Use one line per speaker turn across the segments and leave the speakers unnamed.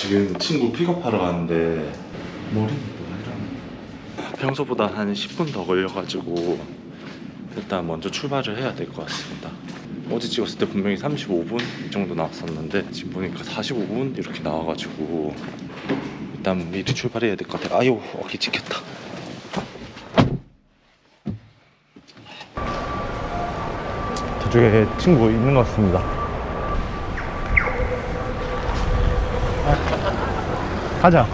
지금 친구 픽업하러 가는데 머리는 뭐가 이러네 평소보다 한 10분 더 걸려가지고 일단 먼저 출발을 해야 될 것 같습니다. 어제 찍었을 때 분명히 35분 이 정도 나왔었는데 지금 보니까 45분 이렇게 나와가지고 일단 미리 출발해야 될 것 같아요. 아유 어깨 찍혔다. 저쪽에 친구 있는 것 같습니다 가자.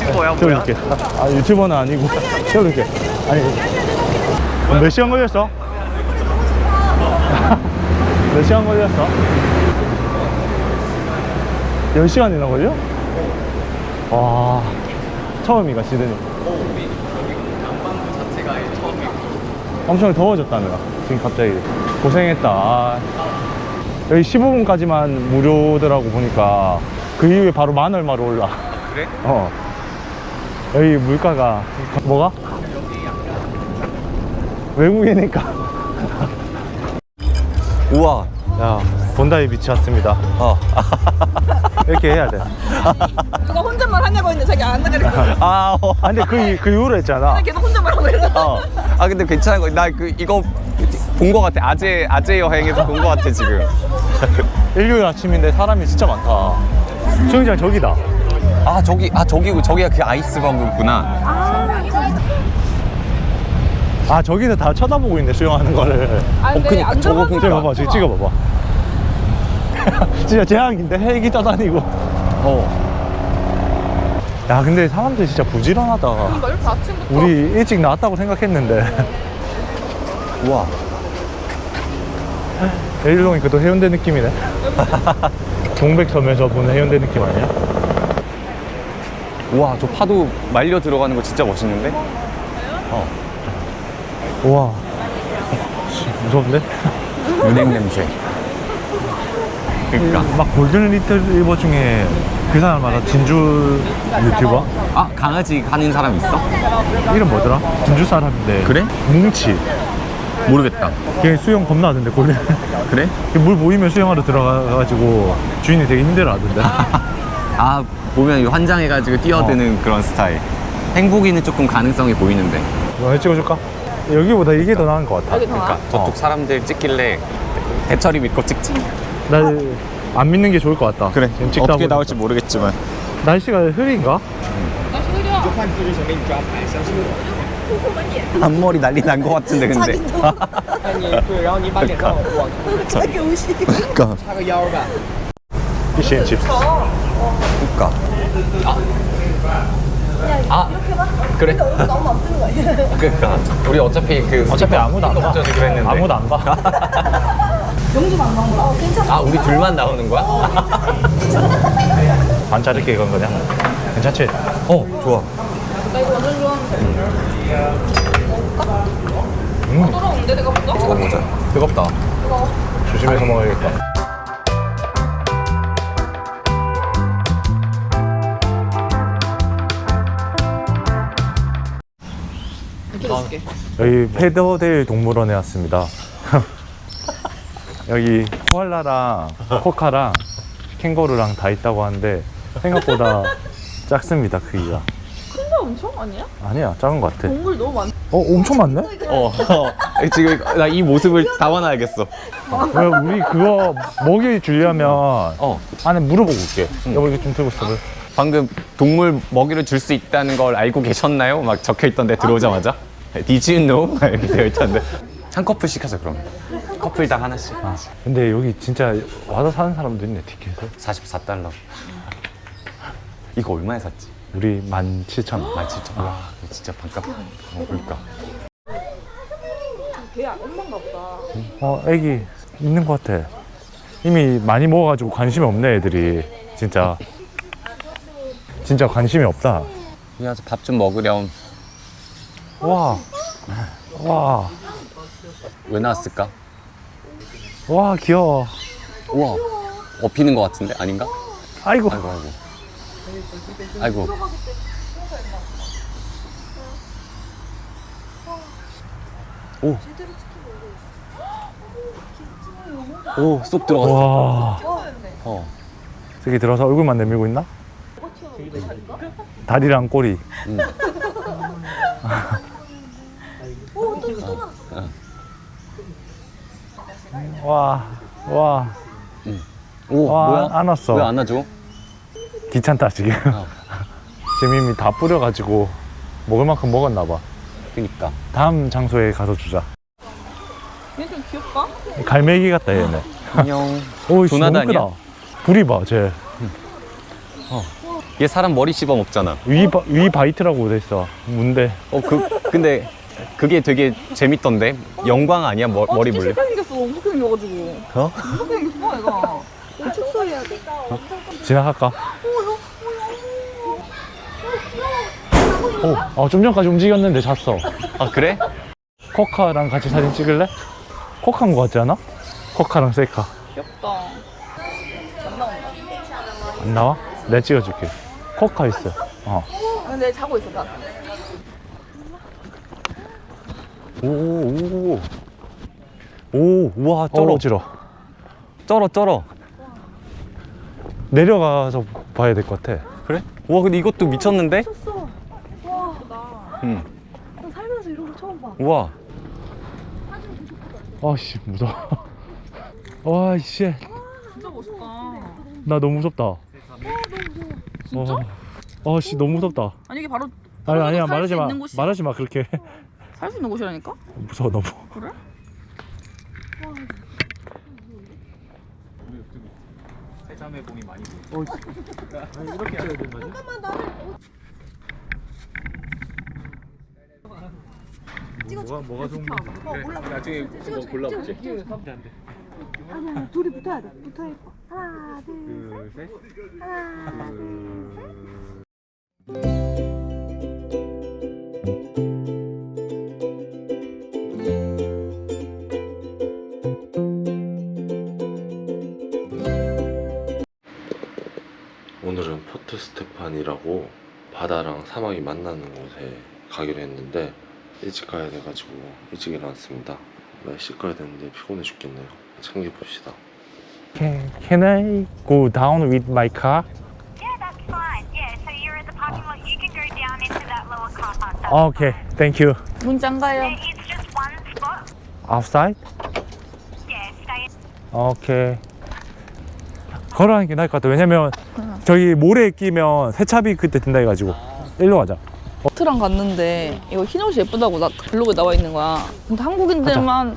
유튜버야
태워줄게. 아 유튜버는 아니고. 태워줄게. 아니. 몇 시간 걸렸어? 몇 시간 걸렸어? 10시간이나 걸려? 와 처음이가 시드니
양방구 자체가 처음이고
엄청 더워졌다느라 지금 갑자기. 고생했다. 아. 여기 15분까지만 무료더라고 보니까 그 이후에 바로 만 얼마로 올라
그래?
어 여기 물가가 뭐가? 외국이니까
우와
야 본다이 비치 왔습니다
어.
이렇게 해야 돼
누가 혼잣말 하냐고 했는데 자기 안 나가니까
아, 어.
아, 근데 그, 이- 그 이후로 했잖아
계속 혼잣말 하고 이러고
어. 아 근데 괜찮은 거. 나 그 이거 본 거 같아. 아재 아재 여행에서 본 거 같아 지금.
일요일 아침인데 사람이 진짜 많다 수영장 저기다.
아 저기 아 저기고 저기가 그 아이스방구구나.
아 저기는 다 쳐다보고 있네 수영하는 거를.
아 근데
그니까,
안
저거
들어가서
저기 봐봐 저기 찍어봐봐. 진짜 재앙인데? 헬기 떠다니고.
어.
야 근데 사람들 진짜 부지런하다.
널 아침부터?
우리 일찍 나왔다고 생각했는데.
우와.
일동이 그도 해운대 느낌이네 동백섬에서 보는 해운대 느낌 아니야?
우와 저 파도 말려 들어가는 거 진짜 멋있는데? 어.
우와 무섭네
은행 냄새. 그러니까.
막 골든 리트리버 중에 그 사람마다 진주 유튜버?
아 강아지 가는 사람 있어?
이름 뭐더라? 진주 사람인데
그래?
뭉치
모르겠다.
걔 수영 겁나 하던데 골든
그래?
물 보이면 수영하러 들어가가지고 주인이 되게 힘들어 하던데
아 보면 이 환장해가지고 뛰어드는 그런 스타일. 행복이는 조금 가능성이 보이는데.
이거 찍어줄까? 여기보다 이게 더 나은 것 같아
여기 더 나아?
그러니까 저쪽 사람들 찍길래 대처리 믿고 찍지.
나 안 믿는 게 좋을 것 같다 지금 찍다
어떻게
보니까.
나올지 모르겠지만.
날씨가 흐린가?
날씨 흐려
앞머리 난리 난 것 같은데 근데.
那你对，然后你把脸上往
자기 옷이
그러니까.
插个腰吧。
피시앤 칩스
그러니까. 아. 그래.
너무 안 뜨는 거 아니야?
그러니까 우리 어차피 그
어차피 아무도 안 봐.
붙여주기로 했는데.
아무도 안 봐.
영준 안 나온 거야? 괜찮아
아 우리 둘만 나오는 거야?
반 자르게 이건 거냐? 괜찮지?
어 좋아.
나 이거 완전 좋아하는데
음,
돌아오는데 내가 볼까?
먹어보자. 뜨겁다.
조심해서 먹어야겠다.
이렇게
여기 페더데일 동물원에 왔습니다. 여기 코알라랑 코카랑 캥거루랑 다 있다고 하는데 생각보다 작습니다 크기가.
엄청 아니야?
아니야 작은 것 같아.
동물 너무
많어 엄청 많네?
어. 어. 지금 나 이 모습을 담아놔야겠어.
왜 우리 그거 먹이 주려면
어.
안에 물어보고 올게. 여보 이거 좀 들고 있어.
방금 동물 먹이를 줄 수 있다는 걸 알고 계셨나요? 막 적혀 있던데 들어오자마자. Did you know? 막 이렇게 되어 있던데. 한 커플씩 하자 그럼. 커플당 하나씩.
아, 근데 여기 진짜 와서 사는 사람도 있네 티켓을.
44달러. 이거 얼마에 샀지?
우리 17,000원.
17,000원. 와, 이거 진짜 반값. 어, 그러니까.
걔야 엄마인가 보다
어, 애기 있는 것 같아. 이미 많이 먹어가지고 관심이 없네, 애들이. 진짜. 진짜 관심이 없다.
여기 와서 밥 좀 먹으렴.
와. 와.
왜 나왔을까?
와, 귀여워.
우와. 업히는 것 같은데? 아닌가?
아이고.
아이고, 아이고. 아이고. 오. 오, 쏙 들어갔어.
와.
어.
저기 들어서 얼굴만 내밀고 있나? 다리랑 꼬리. 와, 와,
오
와,
뭐야?
안 왔어.
왜 안 와줘?
귀찮다 지금.
어.
지금 이미 다 뿌려가지고 먹을 만큼 먹었나 봐.
그니까
다음 장소에 가서 주자.
얘 좀 귀엽다.
갈매기 같다 얘네.
안녕
오, 씨, 너무? 크다. 불이 봐, 쟤.
얘 사람 머리 씹어 먹잖아
위, 바, 위 바이트라고 돼 있어. 뭔데?
어 그 근데 그게 되게 재밌던데 영광 아니야 머,
아,
머리
진짜
물려
실패 생겼어. 무섭게 생겨가지고.
어?
무섭게 생겼어, 얘가. 축소해야 돼.
지나갈까? 오, 어, 좀 전까지 움직였는데 잤어.
아 그래?
코카랑 같이 사진 찍을래? 코카인 거 같지 않아? 코카랑 셀카.
귀엽다. 안 나온다.
안 나와? 내가 찍어줄게. 코카 있어. 어.
아, 근데 자고 있어, 나.
오 오
오, 우와, 쩔어. 어 지러.
쩔어 쩔어
내려가서 봐야 될 것 같아.
그래? 와 근데 이것도 미쳤는데?
쳤어. 와,
응
나 살면서 이런 거 처음 봐.
우와
아씨, 무서워. 와, 씨.
진짜 멋있다.
나 너무 무섭다.
진짜?
어, 아씨, 너무 무섭다.
아니, 이게 바로
아니, 아니야, 말하지 마. 말하지 마, 그렇게.
살 수 있는 곳이라니까?
무서워, 너무.
그래?
세자매 봄이 많이
뭐가, 뭐가 좋은 거
나중에 그거 골라보지
아니야, 둘이 붙어야 돼. 붙어 있고. 하나, 둘,
둘 셋.
하나.
오늘 스테판이라고 바다랑 사막이 만나는 곳에 가기로 했는데 일찍 가야 돼가지고 일찍 일어났습니다. 날씨 가야 되는데 피곤해 죽겠네요. 챙겨봅시다.
Can, can I go down with my car?
Yeah, that's fine. Yeah, so you're at the parking lot. You can go down into that lower car park. That's
Okay, thank you.
문짠 가요.
Yeah, it's just one spot.
Outside?
Yeah, stay.
오케이. 걸어가는 게 나을 것 같아. 왜냐면 저기 모래에 끼면 세차비 그때 든다 해가지고 일로 가자.
트랑 갔는데 이거 흰 옷이 예쁘다고 나 블로그에 나와 있는 거야. 근데 한국인들만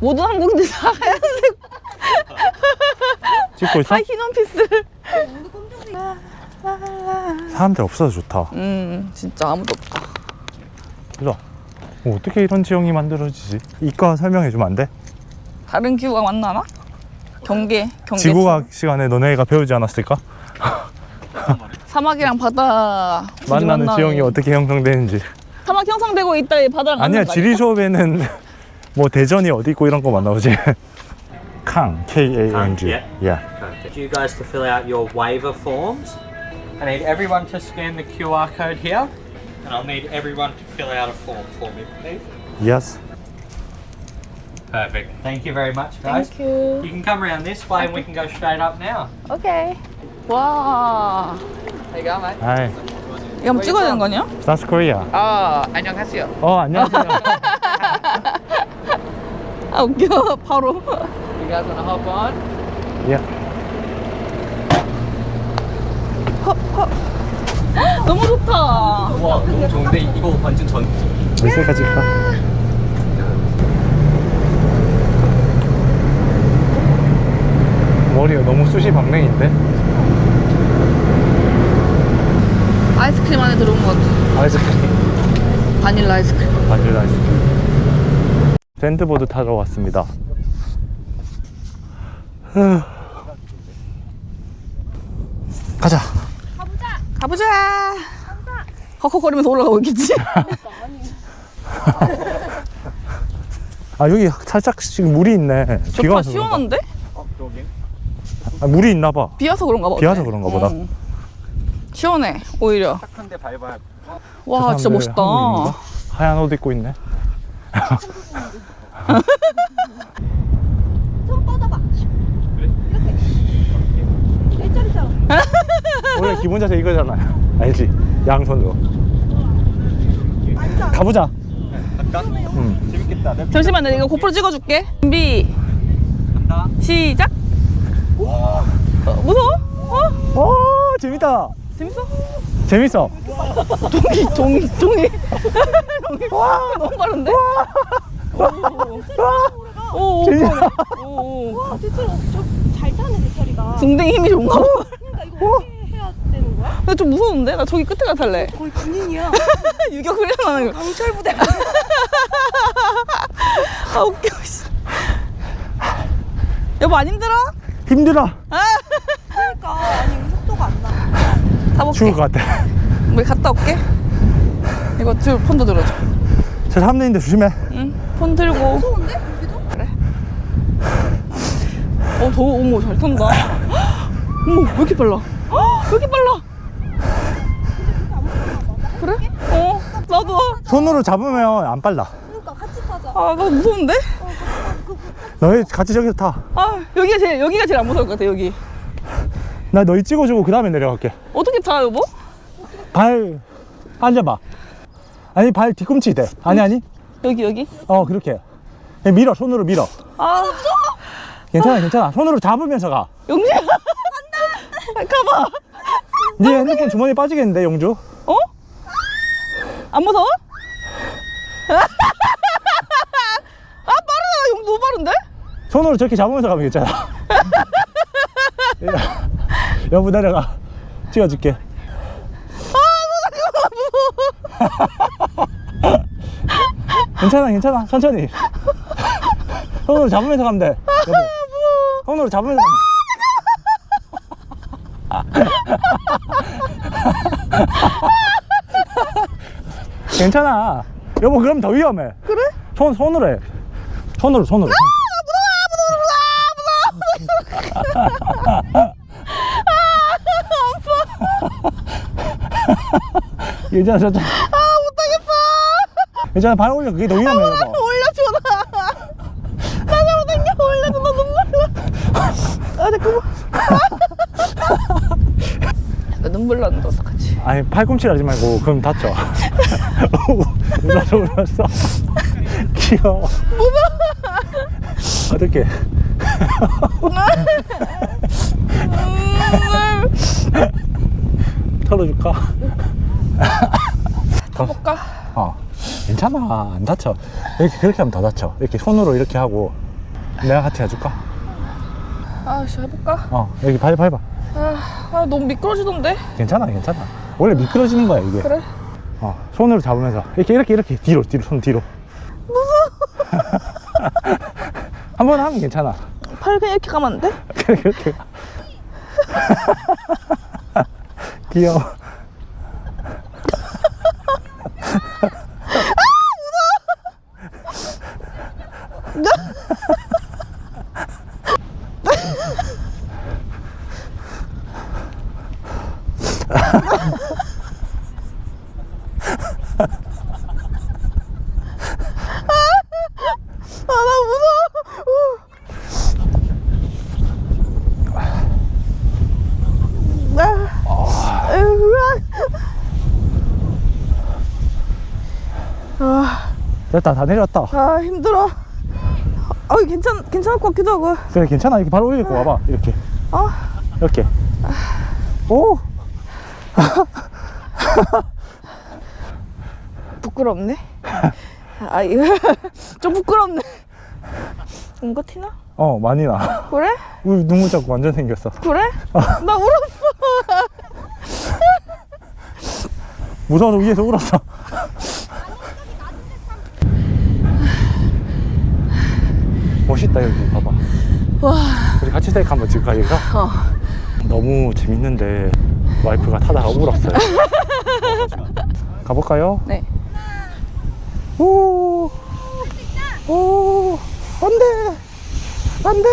모든 한국인들 다 하얀색
찍고 있어?
다흰 원피스를.
사람들 없어서 좋다.
음 진짜 아무도 없다.
그죠? 뭐 어떻게 이런 지형이 만들어지지? 이과 설명해 주면 안 돼?
다른 기후가 만나나? 경계 경계.
지구과학 시간에 너네가 배우지 않았을까?
사막이랑 바다 둘이
만나는
만나는-
지형이 어떻게 형성되는지.
사막 형성되고 있다 이 바다랑
아니야
만나는 거
지리 수업에는 뭐 대전이 어디 있고 이런 거만 나오지. 캉 K A N G.
Yeah.
Yeah.
Perfect. You guys to fill out your waiver forms. I need everyone to scan the QR code here, and I'll need everyone to fill out a form for me, please.
Yes.
Perfect. Thank you very much, guys.
Thank you.
You can come around this way, and we can go straight up now.
오케이. 와.
Hi.
이거 한번 찍어야 되는 거 아니야?
South Korea.
아, 안녕하세요.
어 안녕하세요.
아 웃겨 바로.
You guys wanna hop on?
yeah.
너무 좋다.
와 너무 좋은데 이거 완전
전몇 살까지 가? 머리가 너무 숱이 방맹인데?
아이스크림 안에 들어온 것 같아.
아이스크림
바닐라 아이스크림.
바닐라 아이스크림 샌드보드 타러 왔습니다 후. 가자
가보자. 헉헉거리면서 올라가고 있겠지?
아 여기 살짝 지금 물이 있네 비가
좋다
그런가?
시원한데?
아, 물이 있나 봐
비 와서 그런가 봐.
비 와서
어때?
그런가 보다.
어. 시원해 오히려.
근데 밟아야
와저
진짜 멋있다.
한국인인가? 하얀 옷 입고 있네
손 뻗어봐. 이렇게. 일자리처럼.
기본 자세 이거잖아요. 알지? 양손으로. 가보자.
잠시만 내가 이거 고프로 찍어줄게 준비 시작 어, 무서워? 어?
오, 재밌다.
재밌어?
재밌어.
종이 종이 종이 와 너무 빠른데? 오, 오. 오, 오.
와 대체로 저잘 타네 대체리가.
등등 힘이 좋은가 봐.
그러니까 이거 어떻게 해야 되는 거야?
근데 좀 무서운데? 나 저기 끝에 가 탈래.
거의 군인이야.
유격 훈련하는 거.
강철 부대.
아 웃겨. 씨. 여보 안 힘들어?
힘들어.
그러니까 아니.
가볼게.
죽을 것 같아.
우리 갔다 올게. 이거 들 폰도 들어줘.
저 사람 있는데 조심해.
응. 폰 들고.
무서운데 여기도?
그래. 어, 더, 어머, 잘 탄다. 어머, 왜 이렇게 빨라? 헉, 왜 이렇게 빨라? 그래? 어, 나도.
손으로 잡으면 안 빨라.
그러니까 같이 타자.
아, 나 무서운데?
너희 같이 저기서 타.
아, 여기가 제일, 여기가 제일 안 무서울 것 같아, 여기.
나 너희 찍어주고 그 다음에 내려갈게.
어떻게 타, 여보?
발 앉아봐. 아니 발 뒤꿈치 대. 아니 아니.
여기, 여기.
어 그렇게. 그냥 밀어 손으로 밀어.
아,
괜찮아 괜찮아. 손으로 잡으면서 가.
영주야. 간다. 가봐.
네 핸드폰 주머니에 빠지겠는데 영주?
어? 안 무서워? 아, 빠르다. 영 너무 빠른데?
손으로 저렇게 잡으면서 가면 괜찮아. 야, 여보 내려가. 찍어줄게. 괜찮아 괜찮아 천천히. 손으로 잡으면서 가면 돼. 여보. 손으로 잡으면서 가면 돼. 괜찮아. 여보 그럼 더 위험해. 그래? 손 손으로 해. 손으로 손으로. 괜 찮아 괜찮아. 아 못하겠어. 괜찮아 발 올려 그게 더 위험해 여보.
올려줘, 나. 나 잘못한 게 올려줘, 나 눈물 나. 아, 잠깐만. 나 눈물 나는데 어떡하지?
아니 팔꿈치를 하지 말고 그럼 다쳐. 울었어 울었어. 귀여워. 어떻게? 털어줄까?
볼까?
괜찮아 안 다쳐. 이렇게 그렇게 하면 더 다쳐. 이렇게 손으로 이렇게 하고 내가 같이 해줄까?
아, 씨, 해볼까?
어 여기 발 밟아.
아, 아, 너무 미끄러지던데?
괜찮아 괜찮아. 원래 미끄러지는 거야 이게.
그래?
어, 손으로 잡으면서 이렇게 이렇게 이렇게 뒤로 뒤로 손 뒤로 무서워 한 번 하면 괜찮아
팔 그냥 이렇게 가면 안 돼?
그렇게 이렇게 귀여워 됐다 다 내렸다
아, 힘들어. 아, 괜찮, 괜찮을 것 같기도 하고.
그래 괜찮아 이렇게 바로 올리고 와봐 이렇게
어?
이렇게 오
부끄럽네. 아, 이거 좀 부끄럽네. 뭔가 티나?
어 많이 나
그래?
우리 눈물 자국 완전 생겼어
그래? 나 울었어.
무서워서 위에서 울었어 멋있다 여기 봐봐
와,
우리 같이 셀카 한번 찍을까 여기서?
어.
너무 재밌는데 와이프가 타다가 울었어요 가볼까요?
네.
오, 오, 안 돼, 안 돼,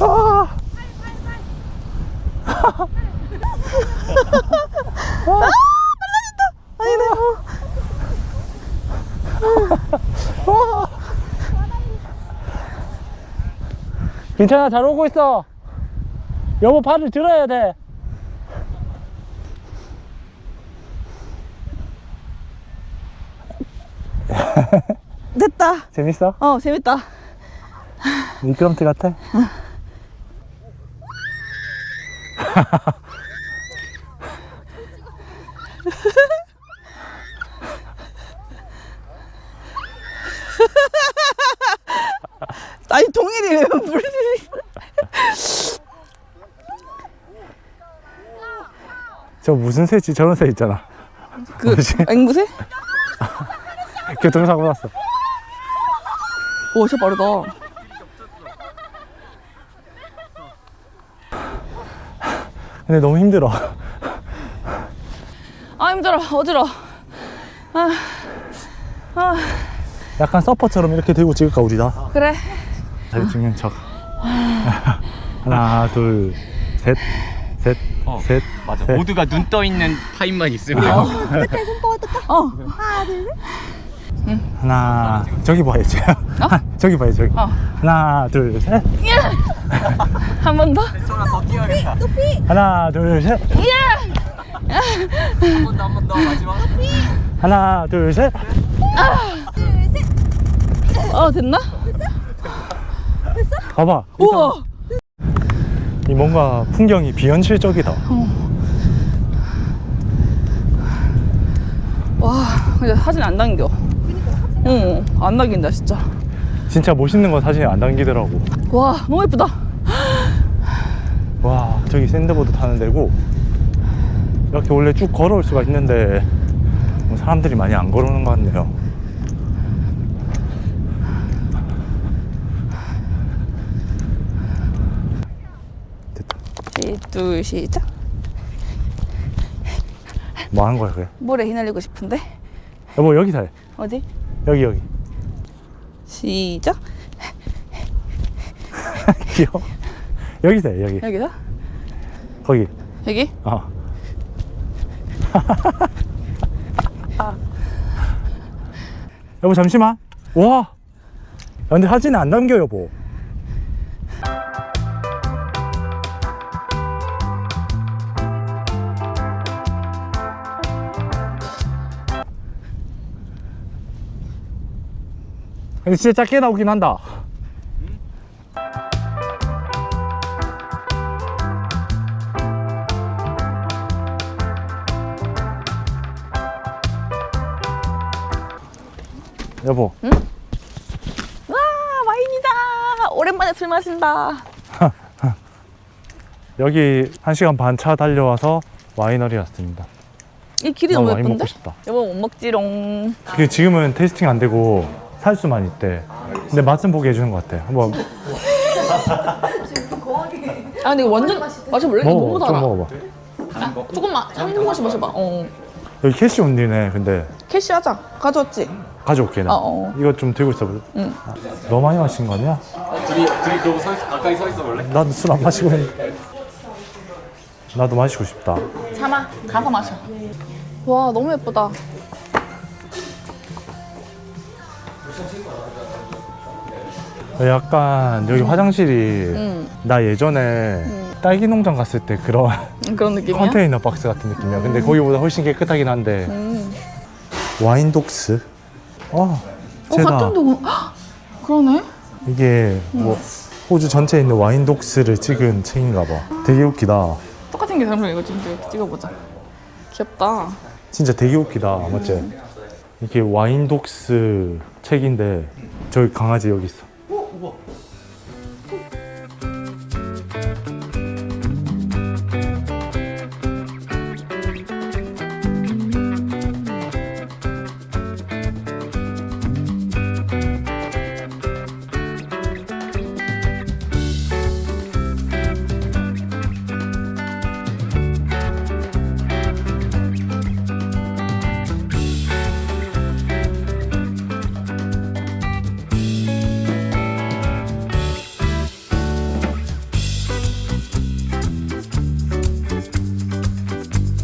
아.
아니네.
괜찮아 잘 오고 있어 여보 팔을 들어야 돼
됐다
재밌어?
어 재밌다
미끄럼틀 같아? 저 무슨 새지? 저런 새 있잖아.
그,
뭐지?
앵무새?
교통사고 났어.
오, 진짜 빠르다.
근데 너무 힘들어.
아, 힘들어. 어지러. 아, 아,
약간 서퍼처럼 이렇게 들고 찍을까 우리 다?
그래.
사진 찍는 척. 하나, 둘, 셋, 셋,
어,
셋.
맞아.
셋.
모두가 눈 떠 있는 타임만 있으면
어,
하나, 저기 봐야지. 저기 봐야지, 저기.
어.
하나, 둘, 셋.
한 번 더?
하나, 둘, 셋.
한 번 더 한 번 더 마지막.
하나, 둘, 셋.
어, 됐나?
봐봐.
우와.
이 뭔가 풍경이 비현실적이다.
와, 근데 사진 안 당겨. 응, 안 당긴다, 진짜.
진짜 멋있는 건 사진에 안 담기더라고.
와, 너무 예쁘다.
와, 저기 샌드보드 타는 데고. 이렇게 원래 쭉 걸어올 수가 있는데 뭐 사람들이 많이 안 걸어오는 것 같네요.
시, 둘, 시작.
뭐 하는 거야, 그래?
모래 휘날리고 싶은데.
여보, 여기서 해.
어디?
여기, 여기.
시작.
귀여워. 여기서 해, 여기.
여기서?
거기.
여기?
어. 여보 잠시만. 와. 야, 근데 사진에 안 담겨 여보. 근데 진짜 작게 나오긴 한다. 여보.
와, 와인이다. 오랜만에 술 마신다.
여기 1시간 반 차 달려와서 와이너리 왔습니다.
이 길이
너무
예쁜데?
먹고 싶다.
여보 못 먹지롱.
그 지금은 테이스팅 안 되고 살 수만 있대. 근데 맛은 보게 해주는 것 같아. 한번
아 근데 이거 완전 마셔볼래? 이거 너무
먹어, 좀
달아.
먹어봐.
조금만 한 번씩 마셔봐. 어.
여기 캐시 온리네. 근데
캐시하자. 가져왔지?
가져올게 나.
어, 어.
이거 좀 들고 있어 볼래?
응.
너무 많이 마신 거 아니야?
둘이 둘이 그러고 서 있어, 가까이 서 있어 볼래?
나도 술 안 마시고 있는데. 나도 마시고 싶다.
참아. 가서 마셔. 와 너무 예쁘다.
약간 여기 화장실이
응.
나 예전에 딸기 농장 갔을 때 그런
그런 느낌이야?
컨테이너 박스 같은 느낌이야. 근데 거기보다 훨씬 깨끗하긴 한데.
음.
와인 독스. 아,
어
쟤다.
같은 헉! 그러네.
이게 뭐 호주 전체에 있는 와인 독스를 찍은 책인가 봐. 되게 웃기다.
똑같은 게 잘못 이거 지금 찍어보자. 귀엽다.
진짜 되게 웃기다. 맞지? 이게 와인 독스 책인데 저기 강아지 여기 있어. 뽑아